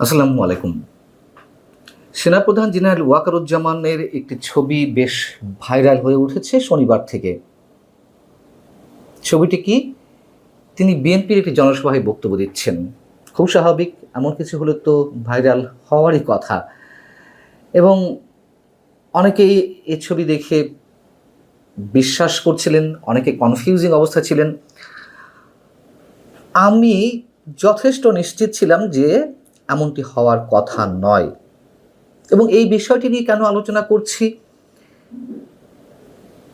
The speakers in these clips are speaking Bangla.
আসসালামু আলাইকুম। সেনাপ্রধান জেনারেল ওয়াকারুজ্জামানের একটি ছবি বেশ ভাইরাল হয়ে উঠেছে শনিবার থেকে। ছবিটি কি? তিনি বিএনপির একটি জনসভায় বক্তব্য দিচ্ছেন। খুব স্বাভাবিক, এমন কিছু হলে তো ভাইরাল হওয়ারই কথা। এবং অনেকেই এ ছবি দেখে বিশ্বাস করছিলেন, অনেকে কনফিউজিং অবস্থা ছিলেন। আমি যথেষ্ট নিশ্চিত ছিলাম যে এমনটি হওয়ার কথা নয়। এবং এই বিষয়টি নিয়ে কেন আলোচনা করছি?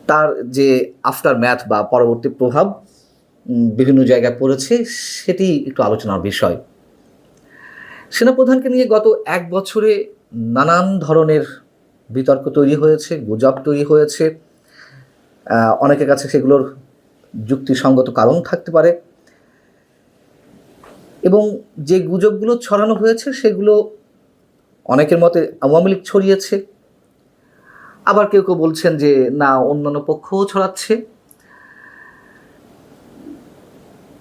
তার যে আফটার ম্যাথ বা পরবর্তী প্রভাব বিভিন্ন জায়গায় পড়েছে, সেটি একটু আলোচনার বিষয়। সেনাপ্রধানকে নিয়ে গত এক বছরে নানান ধরনের বিতর্ক তৈরি হয়েছে, গুজব তৈরি হয়েছে। অনেকের কাছে সেগুলোর যুক্তিসঙ্গত কারণ থাকতে পারে। এবং যে গুজবগুলো ছড়ানো হয়েছে, সেগুলো অনেকের মতে আওয়ামী লীগ ছড়িয়েছে। আবার কেউ কেউ বলছেন যে, না, অন্যান্য পক্ষও ছড়াচ্ছে।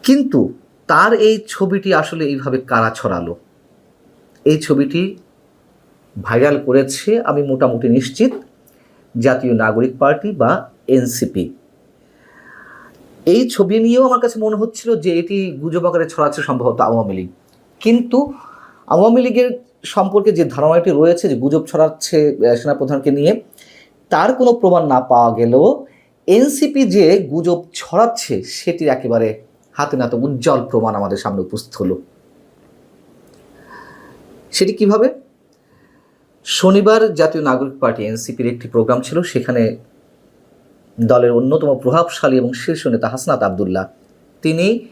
কিন্তু তার এই ছবিটি আসলে এইভাবে কারা ছড়ালো? এই ছবিটি ভাইরাল করেছে, আমি মোটামুটি নিশ্চিত, জাতীয় নাগরিক পার্টি বা এনসিপি। এই ছবি নিয়েও আমার কাছে মনে হচ্ছিল যে এটি গুজব আকারে ছড়াচ্ছে সম্ভবত আওয়ামী লীগ। কিন্তু আওয়ামী লীগের সম্পর্কে যে ধারণাটি রয়েছে যে গুজব ছড়াচ্ছে সেনাপ্রধানকে নিয়ে, তার কোনো প্রমাণ না পাওয়া গেলেও এনসিপি যে গুজব ছড়াচ্ছে, সেটির একেবারে হাতে নাতে উজ্জ্বল প্রমাণ আমাদের সামনে উপস্থিত হলো। সেটি কীভাবে? শনিবার জাতীয় নাগরিক পার্টি এনসিপির একটি প্রোগ্রাম ছিল, সেখানে দলের অন্যতম প্রভাবশালী এবং শীর্ষ নেতা হাসনাত আবদুল্লাহ। তিনি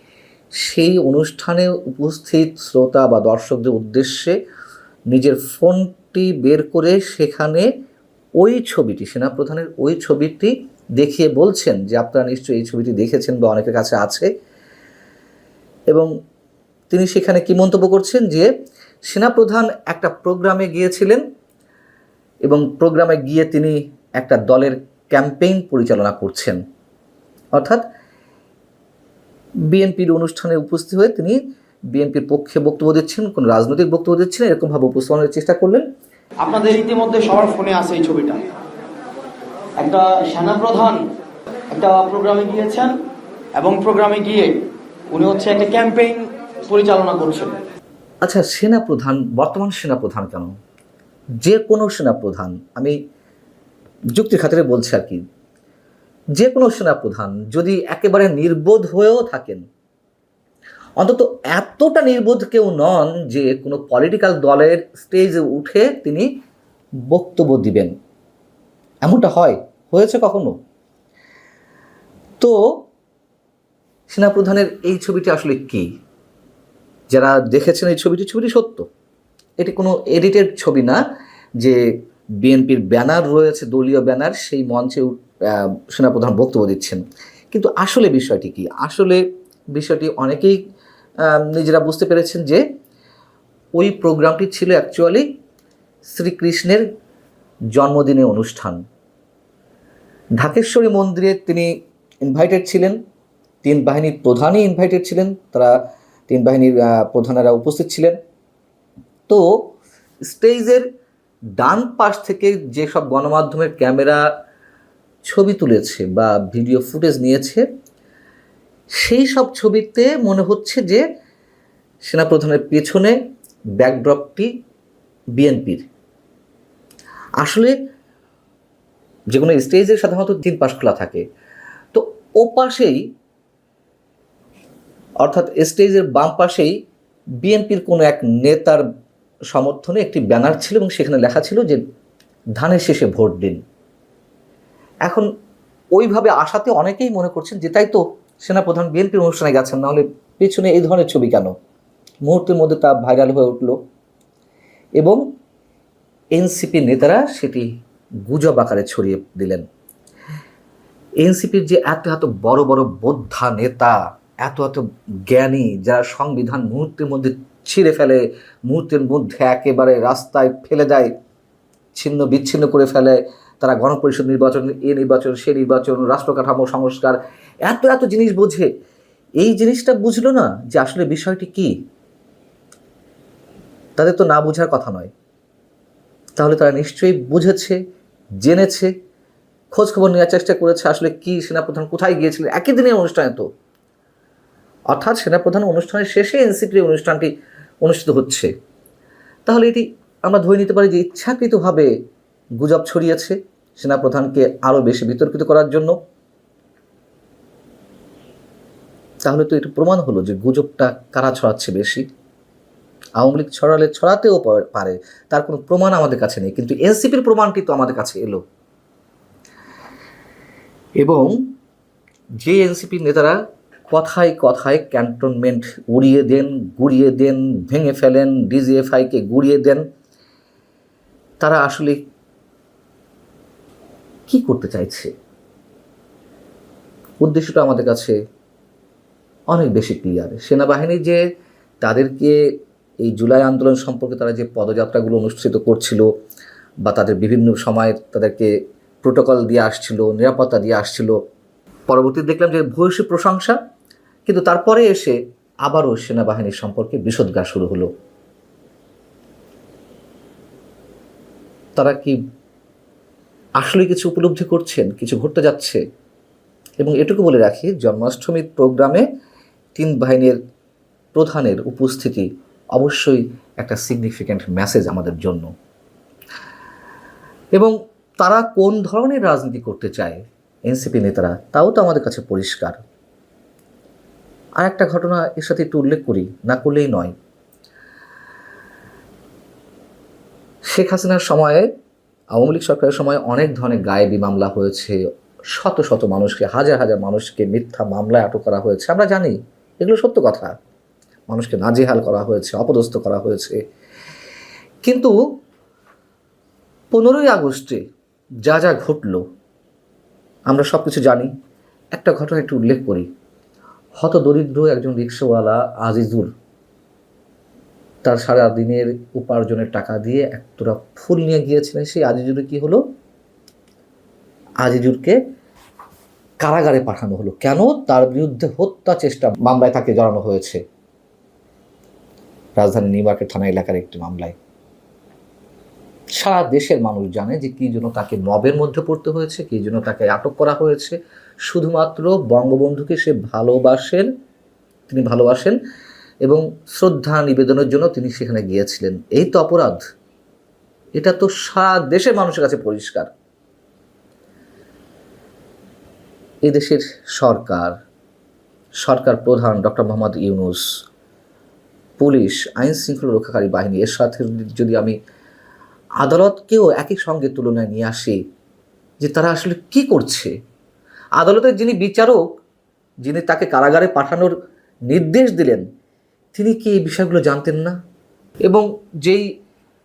সেই অনুষ্ঠানে উপস্থিত শ্রোতা বা দর্শকদের উদ্দেশ্যে নিজের ফোনটি বের করে সেখানে ওই ছবিটি, সেনাপ্রধানের ওই ছবিটি দেখিয়ে বলছেন যে, আপনারা নিশ্চয়ই এই ছবিটি দেখেছেন বা অনেকের কাছে আছে। এবং তিনি সেখানে কি মন্তব্য করছেন যে, সেনাপ্রধান একটা প্রোগ্রামে গিয়েছিলেন এবং প্রোগ্রামে গিয়ে তিনি একটা দলের ক্যাম্পেইন পরিচালনা করছেন। অর্থাৎ বিএনপির অনুষ্ঠানে উপস্থিত হয়ে তিনি বিএনপির পক্ষে বক্তব্য দিচ্ছেন কোন রাজনৈতিক বক্তব্য দিচ্ছেন এরকমভাবে উপস্থাপনের চেষ্টা করলেন। আপনাদের ইতিমধ্যে সবার ফোনে আছে এই ছবিটা। একটা সেনাপ্রধান একটা প্রোগ্রামে গিয়েছেন এবং প্রোগ্রামে গিয়ে উনি হচ্ছে একটা ক্যাম্পেইন পরিচালনা করছেন। আচ্ছা সেনাপ্রধান বর্তমান সেনাপ্রধান কেন? যে কোনো সেনাপ্রধান আমি যুক্তির খাতিরে বলছে আর কি, যে কোনো সেনাপ্রধান যদি একেবারে নির্বোধ হয়েও থাকেন, অন্তত এতটা নির্বোধ কেউ নন যে কোনো পলিটিক্যাল দলের স্টেজে উঠে তিনি বক্তব্য দিবেন। এমনটা হয়? হয়েছে কখনো? তো সেনাপ্রধানের এই ছবিটি আসলে কী? যারা দেখেছেন এই ছবিটি ছবিটি সত্য। এটি কোনো এডিটেড ছবি না যে বিএনপির ব্যানার রয়েছে, দলীয় ব্যানার, সেই মঞ্চে সেনাপ্রধান বক্তব্য দিচ্ছেন। কিন্তু আসলে বিষয়টি কি? আসলে বিষয়টি অনেকেই নিজেরা বুঝতে পেরেছেন যে ওই প্রোগ্রামটি ছিল অ্যাকচুয়ালি শ্রীকৃষ্ণের জন্মদিনের অনুষ্ঠান। ঢাকেশ্বরী মন্দিরে তিনি ইনভাইটেড ছিলেন, তিন বাহিনীর প্রধানই ইনভাইটেড ছিলেন, তারা তিন বাহিনীর প্রধানেরা উপস্থিত ছিলেন। তো স্টেজের ডান পাশ থেকে যেসব গণমাধ্যমের ক্যামেরা ছবি তুলেছে বা ভিডিও ফুটেজ নিয়েছে, সেই সব ছবিতে মনে হচ্ছে যে সেনাপ্রধানের পেছনে ব্যাকড্রপটি বিএনপির। আসলে যে কোনো স্টেজে সাধারণত তিন পাশ খোলা থাকে। তো ও পাশেই, অর্থাৎ স্টেজের বাম পাশেই বিএনপির কোনো এক নেতার সমর্থনে একটি ব্যানার ছিল এবং সেখানে লেখা ছিল যে ধানের শেষে ভোট দিন। এখন ওইভাবে আসাতে অনেকেই মনে করছেন যে তাই তো সেনাপ্রধান বিএনপির অনুষ্ঠানে গেছেন, নাহলে পেছনে এই ধরনের ছবি কেন? মুহূর্তের মধ্যে তা ভাইরাল হয়ে উঠল এবং এনসিপি নেতারা সেটি গুজব আকারে ছড়িয়ে দিলেন। এনসিপির যে এত এত বড় বড় বোদ্ধা নেতা, এত এত জ্ঞানী, যারা সংবিধান মুহূর্তের মধ্যে ছিঁড়ে ফেলে, মুহূর্তের মধ্যে একেবারে রাস্তায় ফেলে দেয়, ছিন্ন বিচ্ছিন্ন করে ফেলে। তারা গণপরিষদ নির্বাচন, এ নির্বাচন, সে নির্বাচন, রাষ্ট্র কাঠামো, সংস্কার, এত এত জিনিস বোঝে। এই জিনিসটা বুঝলো না যে আসলে বিষয়টি কি? তাদের তো না বোঝার কথা নয়। তাহলে তারা নিশ্চয়ই বুঝেছে, জেনেছে খোঁজ খবর নেওয়ার চেষ্টা করেছে আসলে কি সেনাপ্রধান কোথায় গিয়েছিলেন, একই দিনের অনুষ্ঠানে তো অর্থাৎ সেনাপ্রধান অনুষ্ঠানের শেষে এনসিপির অনুষ্ঠানটি অনুষ্ঠিত হচ্ছে। তাহলে এটি আমরা ধরে নিতে পারি যে ইচ্ছাকৃতভাবে গুজব ছড়িয়েছে সেনাপ্রধানকে আরও বেশি বিতর্কিত করার জন্য। তাহলে তো এটা প্রমাণ হলো যে গুজবটা কারা ছড়াচ্ছে বেশি। আওয়ামী লীগ ছড়ালে ছড়াতেও পারে, তার কোনো প্রমাণ আমাদের কাছে নেই, কিন্তু এনসিপির প্রমাণটি তো আমাদের কাছে এলো। এবং যে এনসিপির নেতারা কথায় কথায় ক্যান্টনমেন্ট উড়িয়ে দেন, গুড়িয়ে দেন, ভেঙে ফেলেন, ডিজিএফআইকে গুড়িয়ে দেন। তারা আসলে কি করতে চাইছে? উদ্দেশ্যটা আমাদের কাছে অনেক বেশি ক্লিয়ার সেনাবাহিনী যে তাদেরকে এই জুলাই আন্দোলন সম্পর্কে তারা যে পদযাত্রাগুলো অনুষ্ঠিত করছিল বা তাদের বিভিন্ন সময় তাদেরকে প্রোটোকল দিয়ে আসছিল, নিরাপত্তা দিয়ে আসছিল পরবর্তী দেখলাম যে ভূয়সী প্রশংসা কিন্তু তারপরে এসে আবারও সেনাবাহিনীর সম্পর্কে বিষোদ্গার শুরু হলো। তারা কি আসলে কিছু উপলব্ধি করছেন? কিছু ঘটতে যাচ্ছে? এবং এটুকু বলে রাখি, জন্মাষ্টমীর প্রোগ্রামে তিন বাহিনীর প্রধানের উপস্থিতি অবশ্যই একটা সিগনিফিক্যান্ট মেসেজ আমাদের জন্য। এবং তারা কোন ধরনের রাজনীতি করতে চায়? এনসিপি নেতারা, তাও তো আমাদের কাছে পরিষ্কার। আর একটা ঘটনা এর সাথে একটু উল্লেখ করি, না করলেই নয়। শেখ হাসিনার সময়ে, আওয়ামী লীগ সরকারের সময় অনেক ধরনের গায়েবী মামলা হয়েছে। শত শত মানুষকে, হাজার হাজার মানুষকে মিথ্যা মামলায় আটক করা হয়েছে। আমরা জানি, এগুলো সত্য কথা। মানুষকে নাজেহাল করা হয়েছে, অপদস্থ করা হয়েছে। কিন্তু পনেরোই আগস্টে যা যা ঘটলো, আমরা সব কিছু জানি। একটা ঘটনা একটু উল্লেখ করি। হত দরিদ্র একজন রিক্সাওয়ালা আজিজুল। তার সারা দিনের উপার্জনের টাকা দিয়ে এক তোরা ফুল নিয়ে গিয়েছিলেন। সেই আজিজুরে কি হলো? আজিজুরকে কারাগারে পাঠানো হলো। কেন? তার বিরুদ্ধে হত্যা চেষ্টা মামলায় তাকে জড়ানো হয়েছে। রাজধানী নিউ থানা এলাকার একটি মামলায়। সারা দেশের মানুষ জানে যে কী জন্য তাকে মবের মধ্যে পড়তে হয়েছে, কী জন্য তাকে আটক করা হয়েছে। শুধুমাত্র বঙ্গবন্ধুকে সে ভালোবাসেন, তিনি ভালোবাসেন এবং শ্রদ্ধা নিবেদনের জন্য তিনি সেখানে গিয়েছিলেন। এই তো অপরাধ। এটা তো সারা দেশের মানুষের কাছে পরিষ্কার। এই দেশের সরকার সরকার প্রধান ডক্টর মোহাম্মদ ইউনুস, পুলিশ আইন শৃঙ্খলা রক্ষাকারী বাহিনী, এর সাথে যদি আমি আদালতকেও একই সঙ্গে তুলনায় নিয়ে আসে যে তারা আসলে কি করছে। আদালতের যিনি বিচারক, যিনি তাকে কারাগারে পাঠানোর নির্দেশ দিলেন, তিনি কি এই বিষয়গুলো জানতেন না? এবং যেই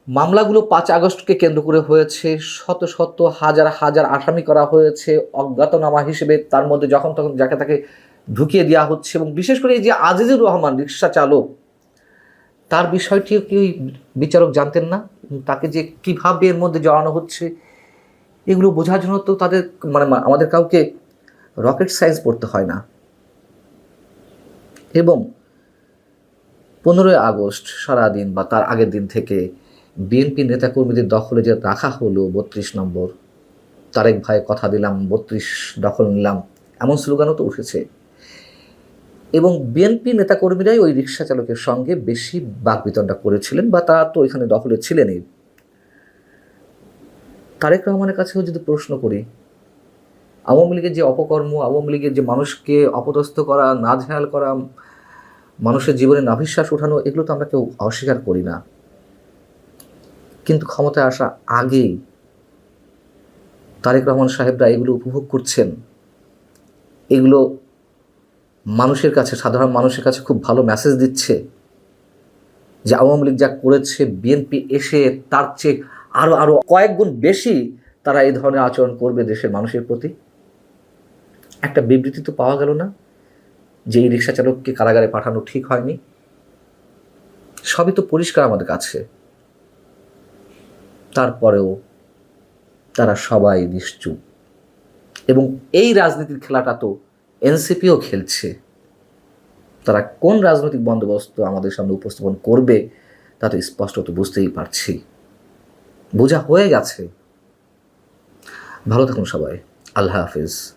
মামলাগুলো পাঁচ আগস্টকে কেন্দ্র করে হয়েছে, শত শত হাজার হাজার আসামি করা হয়েছে, অজ্ঞাতনামা হিসেবে তার মধ্যে যখন তখন যাকে তাকে ঢুকিয়ে দেওয়া হচ্ছে এবং বিশেষ করে এই যে আজিজুর রহমান রিক্সা চালক তার বিষয়টিও কি ওই বিচারক জানতেন না? তাকে যে কীভাবে এর মধ্যে জড়ানো হচ্ছে, এগুলো বোঝার জন্য তো তাদের মানে আমাদের কাউকে রকেট সায়েন্স পড়তে হয় না। এবং পনেরোই আগস্ট সারাদিন বা তার আগের দিন থেকে বিএনপি নেতাকর্মীদের দখলে যে রাখা হলো বত্রিশ নম্বর, তারেক ভাই কথা দিলাম, বত্রিশ দখল নিলাম, এমন স্লোগানও তো উঠেছে। এবং বিএনপি নেতাকর্মীরাই ওই রিক্সা চালকের সঙ্গে বেশি বাকবিতণ্ডা করেছিলেন বা তারা তো ওইখানে দখলে ছিলেনই। তারেক রহমানের কাছেও যদি প্রশ্ন করি, আওয়ামী লীগের যে অপকর্ম, আওয়ামী লীগের যে মানুষকে অপদস্থ করা, নাজেহাল করা, মানুষের জীবনে নাভিশ্বাস ওঠানো, এগুলো তো আমরা কেউ অস্বীকার করি না। কিন্তু ক্ষমতায় আসা আগেই তারেক রহমান সাহেবরা এগুলো উপভোগ করছেন। এগুলো মানুষের কাছে, সাধারণ মানুষের কাছে খুব ভালো মেসেজ দিচ্ছে যে আওয়ামী লীগ যা করেছে বিএনপি এসে তার চেয়ে আরও আরও কয়েক গুণ বেশি তারা এই ধরনের আচরণ করবে দেশের মানুষের প্রতি। একটা বিবৃতি তো পাওয়া গেল না যে এই রিক্সা চালককে কারাগারে পাঠানো ঠিক হয়নি। সবই তো পরিষ্কার আমাদের কাছে। তারপরেও তারা সবাই নিশ্চুপ। এবং এই রাজনীতির খেলাটা তো এনসিপিও খেলছে। তারা কোন রাজনৈতিক বন্দোবস্ত আমাদের সামনে উপস্থাপন করবে, তা তো স্পষ্টত বুঝতেই পারছি। বোঝা হয়ে গেছে। ভালো থাকুন সবাই। আল্লাহ হাফিজ।